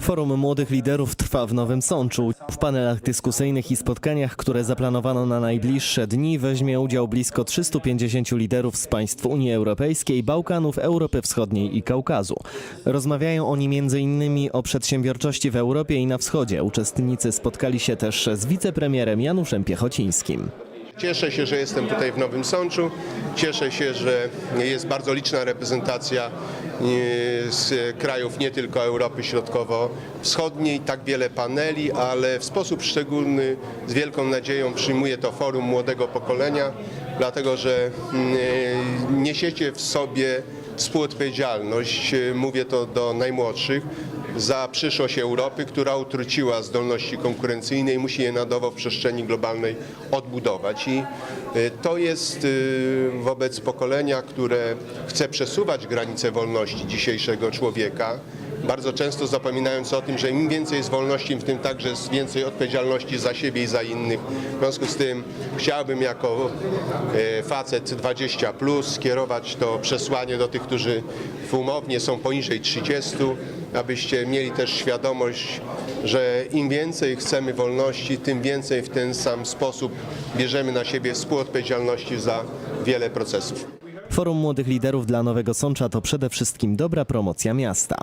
Forum Młodych Liderów trwa w Nowym Sączu. W panelach dyskusyjnych i spotkaniach, które zaplanowano na najbliższe dni, weźmie udział blisko 350 liderów z państw Unii Europejskiej, Bałkanów, Europy Wschodniej i Kaukazu. Rozmawiają oni m.in. o przedsiębiorczości w Europie i na wschodzie. Uczestnicy spotkali się też z wicepremierem Januszem Piechocińskim. Cieszę się, że jestem tutaj w Nowym Sączu. Cieszę się, że jest bardzo liczna reprezentacja e, z krajów nie tylko Europy Środkowo-Wschodniej, tak wiele paneli, ale w sposób szczególny, z wielką nadzieją przyjmuję to forum młodego pokolenia, dlatego że mm, niesiecie w sobie współodpowiedzialność, e, mówię to do najmłodszych, za przyszłość Europy, która utraciła zdolności konkurencyjne i musi je na nowo w przestrzeni globalnej odbudować. I y, to jest y, wobec pokolenia, które chce przesuwać granice wolności dzisiejszego człowieka, bardzo często zapominając o tym, że im więcej jest wolności, w tym także jest więcej odpowiedzialności za siebie i za innych. W związku z tym chciałbym jako e, facet 20 plus skierować to przesłanie do tych, którzy umownie są poniżej 30, abyście mieli też świadomość, że im więcej chcemy wolności, tym więcej w ten sam sposób bierzemy na siebie współodpowiedzialności za wiele procesów. Forum Młodych Liderów dla Nowego Sącza to przede wszystkim dobra promocja miasta.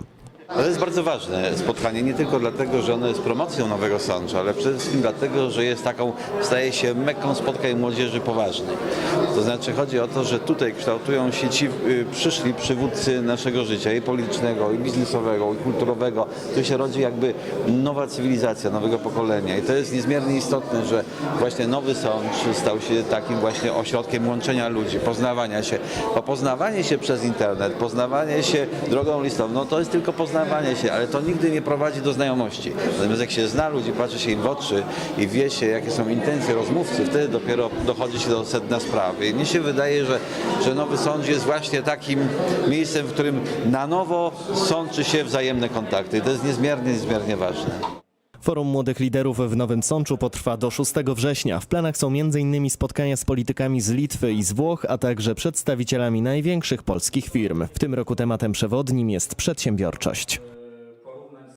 Ale jest bardzo ważne spotkanie, nie tylko dlatego, że ono jest promocją Nowego Sącza, ale przede wszystkim dlatego, że jest taką, staje się mekką spotkań młodzieży poważnej. To znaczy chodzi o to, że tutaj kształtują się ci y, przyszli przywódcy naszego życia, i politycznego, i biznesowego, i kulturowego. Tu się rodzi jakby nowa cywilizacja nowego pokolenia i to jest niezmiernie istotne, że właśnie Nowy Sącz stał się takim właśnie ośrodkiem łączenia ludzi, poznawania się. Bo poznawanie się przez internet, poznawanie się drogą listową, no to jest tylko poznawanie się, ale to nigdy nie prowadzi do znajomości. Natomiast jak się zna ludzi, patrzy się im w oczy i wie się, jakie są intencje rozmówcy, wtedy dopiero dochodzi się do sedna sprawy. I mnie się wydaje, że, że Nowy Sącz jest właśnie takim miejscem, w którym na nowo sączy się wzajemne kontakty. I to jest niezmiernie, niezmiernie ważne. Forum Młodych Liderów w Nowym Sączu potrwa do 6 września. W planach są m.in. spotkania z politykami z Litwy i z Włoch, a także przedstawicielami największych polskich firm. W tym roku tematem przewodnim jest przedsiębiorczość.